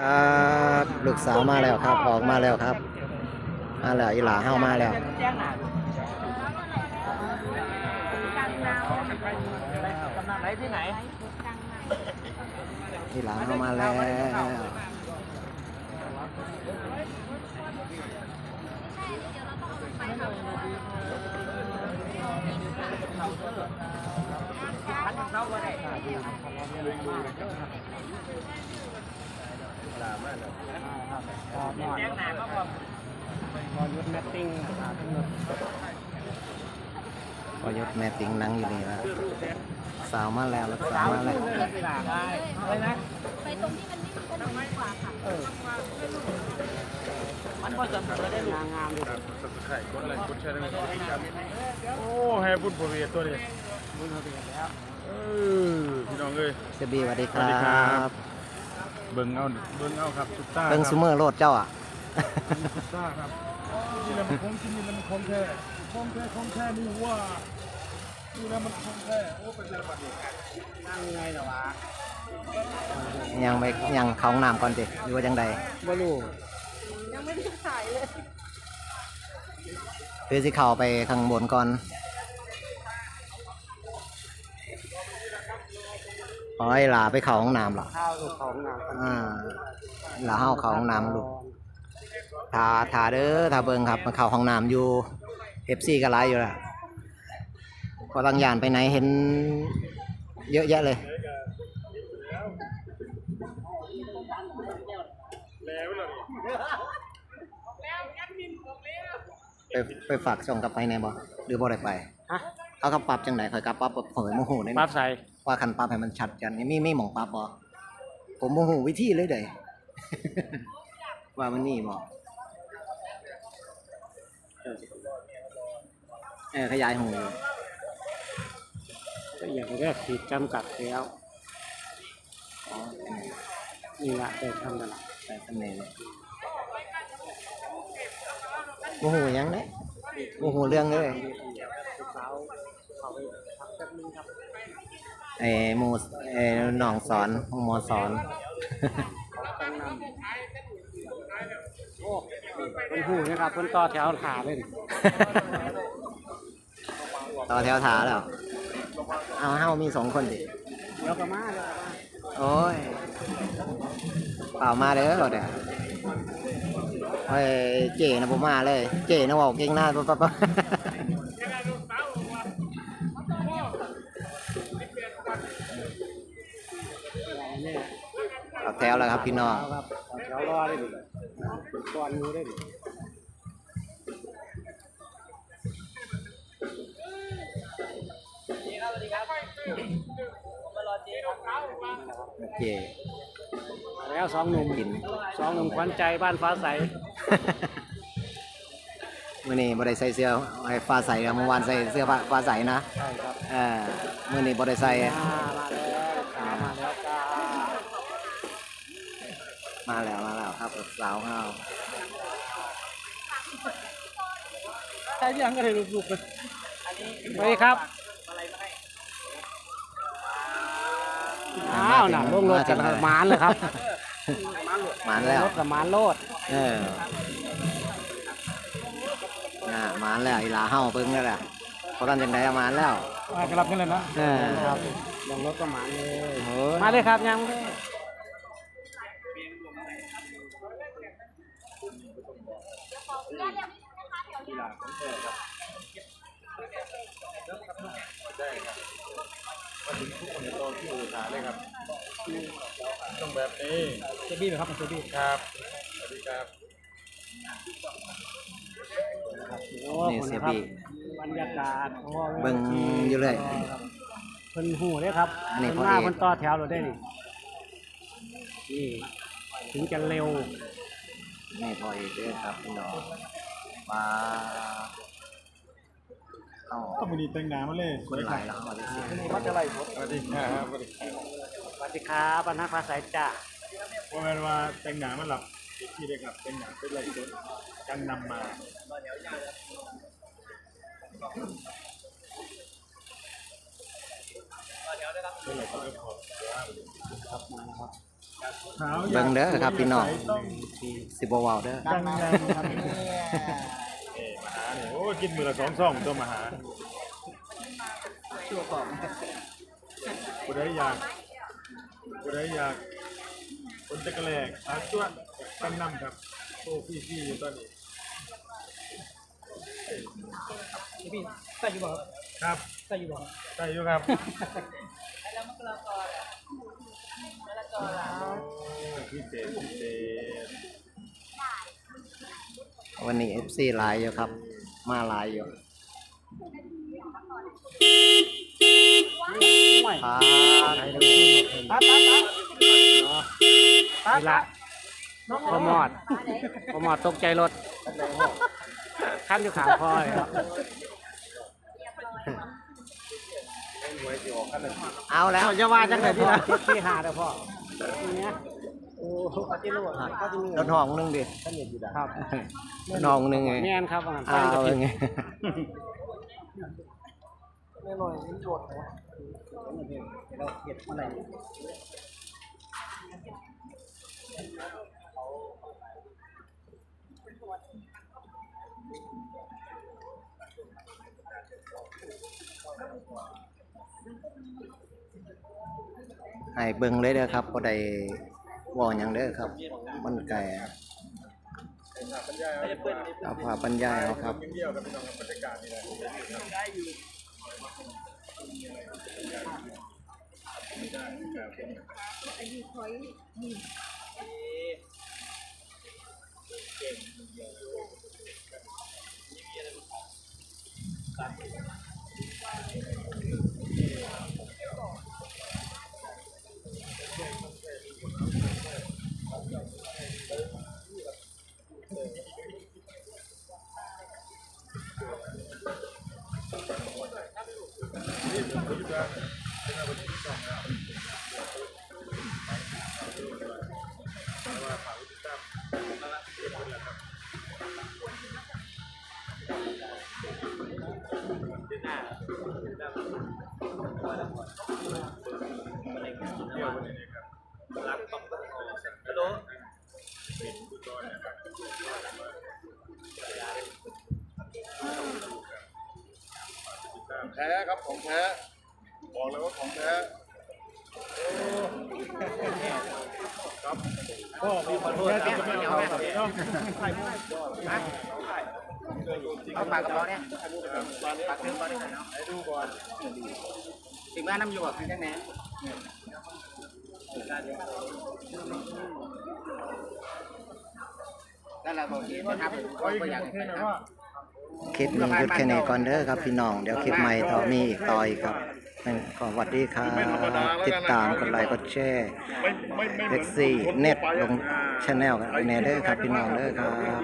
ครับลูกสาวมาแล้วครับออกมาแล้วครับมาแล้วอีหลาเฮามาแล้วแจ้งหนากำนันไหนที่ไหนอีหลาเฮามาแล้ว อยุดแมตติ้งหาทั้งหมดพอยศแม่ติงนั่งอยู่นี่แล้วสาวมาแล้วลูกสาวมาแล้วเวลาได้อะไรนะไปตรงที่มันไม่มีคนดีกว่าค่ะมันก็จะเปิดได้ลูกงามดูสับไข่กดอะไรกดแชร์ได้ไหมครับโอ้แฮบุญบริเวณตัวนี้บุญเขาเบียดแล้วเออพี่น้องเอ้ยเซบีสวัสดีคสวัสดีครัรับบเบิ่งเอาเบิ่งเอาครับซุปตาเบิ่งครับซูเมอร์โลดเจ้าอะซุปตาครับ นี่แหละมันคงที่นี่มันคงแท้คงแท้คงแท้นี่ว่านี่นะมันคงแท้โอ้เป็นเรื่องบัตรนี่นั่งไงเหรอวะยังไปยังเขาห้องน้ำก่อนสิหรือว่าจังใดบ่รู้คือสิเข้าไปข้างบนก่อนอ๋อไอหลาไปเข้าห้องน้ำเหรอข้าวลูกของงามอ่าหลาเฮาเข้าห้องน้ำลูก ทาทาเด้อทาเบิงครับมาเข้าห้องน้ำอยู่เอฟซีก็ไลฟ์อยู่และพอบางอย่างไปไหนเห็นเยอะแยะเลยไปไปฝากส่งกลับไปในบ่หรือบ่ได้ไปฮะเอากับปรับจังไหนคอยกับปรับเผยโมโหได้ปั๊บใส่ว่าคันปรับให้มันชัดกันมีมีหมองปรับบ่ผมโมโหวิธีเลยเด้ ว่ามันนี่บ่ เออขยายหูอยู่ก็อย่างแรกขีดจำกัดแล้วอ๋อนี่ละได้ทำกันละใส่เสน่ห์เลยโมโหยังเนี่ยโมโหเรื่องเลยลูกสาวเขาไปพักแป๊บนึงครับไอ้หมูไอ้หนองสอนหมอสอนตั้งนำโอ้เป็นหูนะครับเป็นต่อแถวถาเลย ต่อแถวถาแล้ว เอาเฮามีสองคนดิเดี๋ยวก็มาเดี๋ยวก็มาโอ้ยเปล่ามาเด้อเดี๋ยวเฮ้ยเจนะผมมาเลย เจนะบอกเก่งหน้าปั๊บปั๊บปั๊บเนี่ยเอาแถวแล้วครับพี่น้องเอาครับต่อแถวรอได้ดิก่อนมือได้ดิ เจแล้วสองหนุ่มกินสองหนุ่มขวัญใจบ้านฟ้าใสมื่อนี้บ่ได้ใส่เสื้อไอ้ฟ้าใสครับเมื่อวานใส่เสื้อฟ้าฟ้าใสนะใช่ครับเออมื่อนี้บ่ได้ใส่อ่ามาแล้วขามาแล้วจ้ามาแล้วมาแล้วครับสาวเฮาใช่ยังก็ได้รูปๆเลยสวัสดีครับอ้า วน่ะลงรถกันแล้วหมานเลยครับหมานแล้วรถกับหมานโลดเออน่ะหมานแล้วอีหลาเฮาเพิ่งนี่แหละเพราะกันจังไดอะหมานแล้วกลับกันเลยนะเออครับลงรถกับหมานเลยโอ้ยมาเลยครับยังเลยต้องแบบนี้เจบี้ไหมครับเจบี้ครับสวัสดีครับโอ้นี่คุณเสียครับบี้บรรยากาศโอ้เบิ่งอยู่เลยเพิ่นหูเด้ครับอันนี้เพิ่นพอมาเอกเพิ่นต่อแถวเราได้นี่นี่ถึงจะเร็วนี่พอเอกเด้อครับพี่น้องปลา เอ้าก็มีแต่งหนามาเลยคนหลายแล้วเอาดิเสียวัดอะไรสวัสดีครับสวัสดีครับสวัสดีครับบรรณาภาษาจ้าว่าแม่นว่าแต่งหนามาหลับอีกทีเดียวครับแต่งหนาเป็นไรรถกันนำมาเป็นไรก็ไม่พอครับมานะครับขาวเบิ่งเด้อครับพี่น้องต้องสิบ่เว้าเด้อดัง นั้นครับเนี่ยเอ๋มาหาเนี่ยโอ้กินมือละสองซ่องตัวมาหาชั่วของผู้ใดอยากผู้ใดอยากคนตะกะแหลกอาจวดกันนำครับโอ้พี่พี่อยู่ตอนนี้พี่ใส่อยู่บ่ครับใส่อยู่บ่ใช่อยู่ครับโอ้พิเศษพิเศษวันนี้ FC หลายอยู่ครับ มาหลายอยู่ห่วยพาตัดตัดตัดตัดละพอหมอดพอหมอดตกใจรถขั้นอยู่ขาพ่อเลยครับเอาแล้วจะว่าจังเลยที่ละที่หาเด้อพ่อ เนี่ยโอ้เขาจะรู้เขาจะมีรถห้องนึงดิครับรถห้องนึงไงแม่นครับว่างั้นเอาไปกับเลพี่ยไงไม่ลอยมันโดดเหรอเราเก็บอะไรให้เบิ่งเลยเด้อครับบ่ได้เว้าอย่างเด้อครับ มันไก่เอาผ่าปัญญาเอาครับเดียวกับ พี่น้องกับบรรยากาศนี่แหละแท้ครับของแท้บอกเลยว่าของแท้ครับพ่อมีขอโทษครับไม่เอาครับเนาะเอาปากกับเราเนี่ยปากถึงก่อนเลยเนาะให้ดูก่อนถึงบ้านน้ำอยู่อะคือจังไหน นั่นแหละบอกที่ว่าทำไว้ก็อีกอยากประเทให้ศหน่อยทำว่าคลิปนี้หยุดแค่นี้ก่อนเด้อครับพี่น้อง เดี๋ยวคลิปใหม่ต่อมีอีกต่ออีกครับนั่นก็สวัสดีครับ ติดตามกดไลค์กดแชร์ไม่ไม่ไม่เหมืเล็อนกซี่คนทั่วเน็ตไปลอะงชแนลกันแน่เด้อครับพี่น้องเด้อครับ